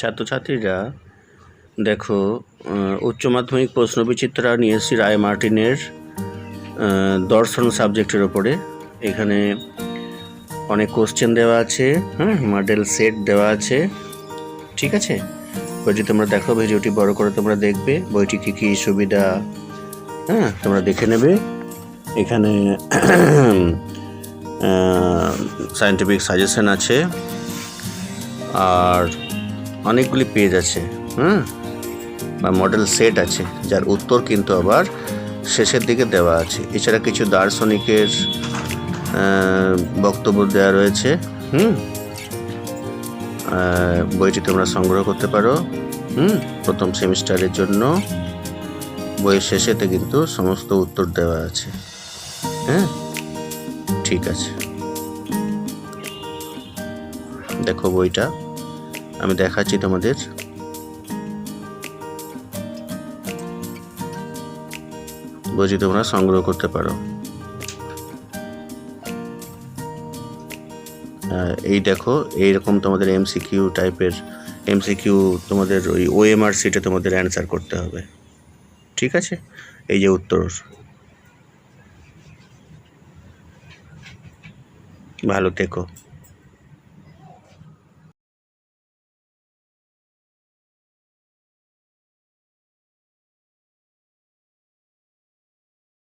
ছাত্রছাত্রীরা, দেখো উচ্চ মাধ্যমিক নিয়ে এসেছি রায় মার্টিনের দর্শন সাবজেক্টের ওপরে এখানে অনেক কোশ্চেন দেওয়া আছে হ্যাঁ মডেল সেট দেওয়া আছে। ঠিক আছে? বইটি তোমরা দেখো, ভিডিওটি বড় করে তোমরা দেখবে। বইটি কী কী সুবিধা হ্যাঁ তোমরা দেখে নেবে। এখানে সায়েন্টিফিক সাজেশন আছে। আর অনেকগুলি পেজ আছে, হুম? বা মডেল সেট আছে, যার উত্তর কিন্তু আবার শেষের দিকে দেওয়া আছে। এছাড়া কিছু দার্শনিকের বক্তব্য দেওয়া রয়েছে, হুম? বইটি তোমরা সংগ্রহ করতে পারো, হুম? প্রথম সেমিস্টারের জন্য। বইয়ের শেষেতে কিন্তু সমস্ত উত্তর দেওয়া আছে হ্যাঁ? ঠিক আছে। দেখো বইটা। আমি দেখাচ্ছি তোমাদের। বুঝি তোমরা সংগ্রহ করতে পারো। এই দেখো, এইরকম তোমাদের এমসিকিউ টাইপের এমসিকিউ তোমাদের ওই ওএমআর সিটে তোমাদের অ্যান্সার করতে হবে। ঠিক আছে? এই যে উত্তর। ভালো থেকো।